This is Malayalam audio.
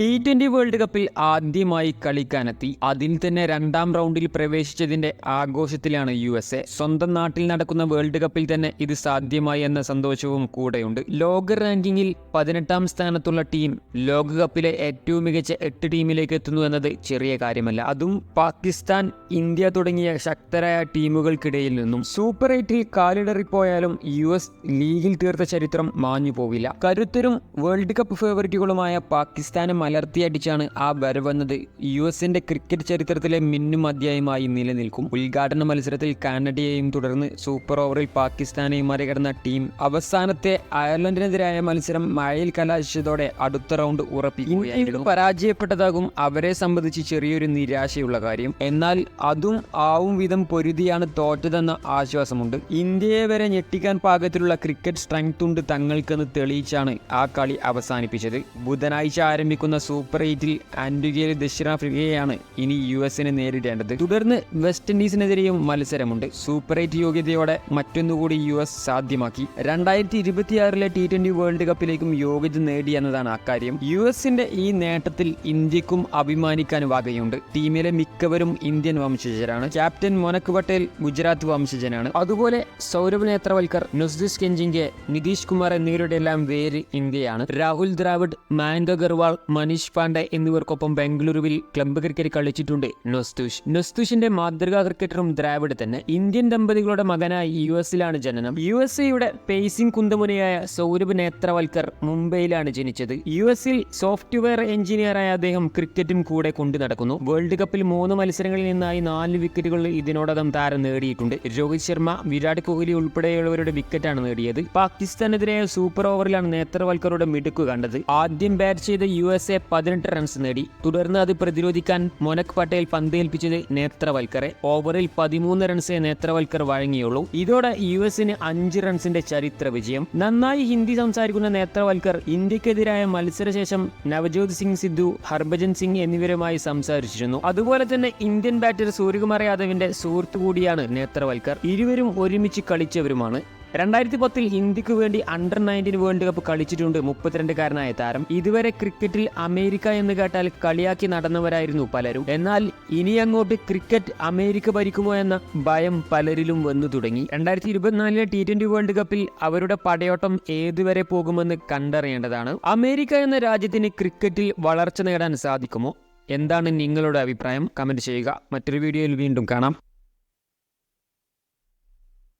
ടി ട്വന്റി വേൾഡ് കപ്പിൽ ആദ്യമായി കളിക്കാനെത്തി. അതിൽ തന്നെ രണ്ടാം റൗണ്ടിൽ പ്രവേശിച്ചതിന്റെ ആഘോഷത്തിലാണ് യു എസ് എ. സ്വന്തം നാട്ടിൽ നടക്കുന്ന വേൾഡ് കപ്പിൽ തന്നെ ഇത് സാധ്യമായി എന്ന സന്തോഷവും കൂടെയുണ്ട്. ലോക റാങ്കിങ്ങിൽ പതിനെട്ടാം സ്ഥാനത്തുള്ള ടീം ലോകകപ്പിലെ ഏറ്റവും മികച്ച എട്ട് ടീമിലേക്ക് എത്തുന്നു എന്നത് ചെറിയ കാര്യമല്ല. അതും പാകിസ്ഥാൻ ഇന്ത്യ തുടങ്ങിയ ശക്തരായ ടീമുകൾക്കിടയിൽ നിന്നും. സൂപ്പർ എയ്റ്റിൽ കാലിടറിപ്പോയാലും യു എസ് ലീഗിൽ തീർത്ത ചരിത്രം മാഞ്ഞു പോവില്ല കരുത്തരും വേൾഡ് കപ്പ് ഫേവറിറ്റുകളുമായ പാകിസ്ഥാനെ മലർത്തിയടിച്ചാണ് ആ വരവെന്നത് യു എസിന്റെ ക്രിക്കറ്റ് ചരിത്രത്തിലെ മിന്നും അധ്യായമായി നിലനിൽക്കും. ഉദ്ഘാടന മത്സരത്തിൽ കാനഡയെയും തുടർന്ന് സൂപ്പർ ഓവറിൽ പാകിസ്ഥാനെയും മറികടന്ന ടീം അവസാനത്തെ അയർലൻഡിനെതിരായ മത്സരം മഴയിൽ കലാശിച്ചതോടെ അടുത്ത റൗണ്ട് ഉറപ്പിക്കുകയായിരുന്നു. പരാജയപ്പെട്ടതാകും അവരെ സംബന്ധിച്ച് ചെറിയൊരു നിരാശയുള്ള കാര്യം. എന്നാൽ അതും ആവും വിധം പൊരുതിയാണ് തോറ്റതെന്ന ആശ്വാസമുണ്ട്. ഇന്ത്യയെ വരെ ഞെട്ടിക്കാൻ പാകത്തിലുള്ള ക്രിക്കറ്റ് സ്ട്രെങ്ത് ഉണ്ട് തങ്ങൾക്കെന്ന് തെളിയിച്ചാണ് ആ കളി അവസാനിപ്പിച്ചത്. ബുധനാഴ്ച ആരംഭിക്കുന്ന സൂപ്പർ എയ്റ്റിൽ ആൻഡുഗയിൽ ദക്ഷിണാഫ്രിക്കയെയാണ് ഇനി യു എസിനെ നേരിടേണ്ടത്. തുടർന്ന് വെസ്റ്റ് ഇൻഡീസിനെതിരെയും മത്സരമുണ്ട്. സൂപ്പർ എയ്റ്റ് യോഗ്യതയോടെ മറ്റൊന്നുകൂടി യു എസ് സാധ്യമാക്കി. രണ്ടായിരത്തി ഇരുപത്തിയാറിലെ ടി ട്വന്റി വേൾഡ് കപ്പിലേക്കും യോഗ്യത നേടി എന്നതാണ് അക്കാര്യം. യു എസിന്റെ ഈ നേട്ടത്തിൽ ഇന്ത്യക്കും അഭിമാനിക്കാൻ വകയുണ്ട്. ടീമിലെ മിക്കവരും ഇന്ത്യൻ വംശജരാണ്. ക്യാപ്റ്റൻ മൊനക് പട്ടേൽ ഗുജറാത്ത് വംശജനാണ്. അതുപോലെ സൗരഭ് നേത്രവൽക്കർ നുസ്ദിസ് കെഞ്ചിങ്കെ നിതീഷ് കുമാർ എന്നിവരുടെ എല്ലാം വേര് ഇന്ത്യയാണ്. രാഹുൽ ദ്രാവിഡ് മയങ്ക് അഗർവാൾ മനീഷ് പാണ്ഡെ എന്നിവർക്കൊപ്പം ബംഗളൂരുവിൽ ക്ലബ്ബ് ക്രിക്കറ്റ് കളിച്ചിട്ടുണ്ട് നൊസ്തുഷ്. നൊസ്തുഷിന്റെ മാതൃകാ ക്രിക്കറ്ററും ദ്രാവിഡ് തന്നെ ഇന്ത്യൻ ദമ്പതികളുടെ മകനായി യു എസിലാണ് ജനനം. യു എസ് എയുടെ പേസിംഗ് കുന്തമുനയായ സൗരഭ് നേത്രവൽക്കർ മുംബൈയിലാണ് ജനിച്ചത്. യു എസിൽ സോഫ്റ്റ്വെയർ എഞ്ചിനീയറായ അദ്ദേഹം ക്രിക്കറ്റും കൂടെ കൊണ്ടു നടക്കുന്നു. വേൾഡ് കപ്പിൽ മൂന്ന് മത്സരങ്ങളിൽ നിന്നായി നാല് വിക്കറ്റുകൾ ഇതിനോടകം താരം നേടിയിട്ടുണ്ട്. രോഹിത് ശർമ്മ വിരാട് കോഹ്ലി ഉൾപ്പെടെയുള്ളവരുടെ വിക്കറ്റാണ് നേടിയത്. പാകിസ്ഥാനെതിരായ സൂപ്പർ ഓവറിലാണ് നേത്രവൽക്കറുടെ മിടുക്ക് കണ്ടത്. ആദ്യം ബാറ്റ് ചെയ്ത യു എസ് എ പതിനെട്ട് റൺസ് നേടി. തുടർന്ന് അത് പ്രതിരോധിക്കാൻ മൊനക് പട്ടേൽ പന്തേൽപ്പിച്ചത് നേത്രവൽക്കറെ. ഓവറിൽ പതിമൂന്ന് റൺസേ നേത്രവൽക്കർ വഴങ്ങിയുള്ളൂ. ഇതോടെ യു എസിന് അഞ്ച് റൺസിന്റെ ചരിത്ര വിജയം. നന്നായി ഹിന്ദി സംസാരിക്കുന്ന നേത്രവൽക്കർ ഇന്ത്യക്കെതിരായ മത്സരശേഷം നവജോത് സിംഗ് സിദ്ധു ഹർഭജൻ സിംഗ് എന്നിവരുമായി സംസാരിച്ചിരുന്നു. അതുപോലെ തന്നെ ഇന്ത്യൻ ബാറ്റർ സൂര്യകുമാർ യാദവിന്റെ സുഹൃത്തു കൂടിയാണ് നേത്രവൽക്കർ. ഇരുവരും ഒരുമിച്ച് കളിച്ചവരുമാണ്. രണ്ടായിരത്തി പത്തിൽ ഇന്ത്യയ്ക്ക് വേണ്ടി അണ്ടർ നയന്റീൻ വേൾഡ് കപ്പ് കളിച്ചിട്ടുണ്ട് മുപ്പത്തിരണ്ടുകാരനായ താരം. ഇതുവരെ ക്രിക്കറ്റിൽ അമേരിക്ക എന്ന് കേട്ടാൽ കളിയാക്കി നടന്നവരായിരുന്നു പലരും. എന്നാൽ ഇനി അങ്ങോട്ട് ക്രിക്കറ്റ് അമേരിക്ക ഭരിക്കുമോ എന്ന ഭയം പലരിലും വന്നു തുടങ്ങി. രണ്ടായിരത്തി ഇരുപത്തിനാലിലെ ടി ട്വന്റി വേൾഡ് കപ്പിൽ അവരുടെ പടയോട്ടം ഏതുവരെ പോകുമെന്ന് കണ്ടറിയേണ്ടതാണ്. അമേരിക്ക എന്ന രാജ്യത്തിന് ക്രിക്കറ്റിൽ വളർച്ച നേടാൻ സാധിക്കുമോ? എന്താണ് നിങ്ങളുടെ അഭിപ്രായം? കമന്റ് ചെയ്യുക. മറ്റൊരു വീഡിയോയിൽ വീണ്ടും കാണാം.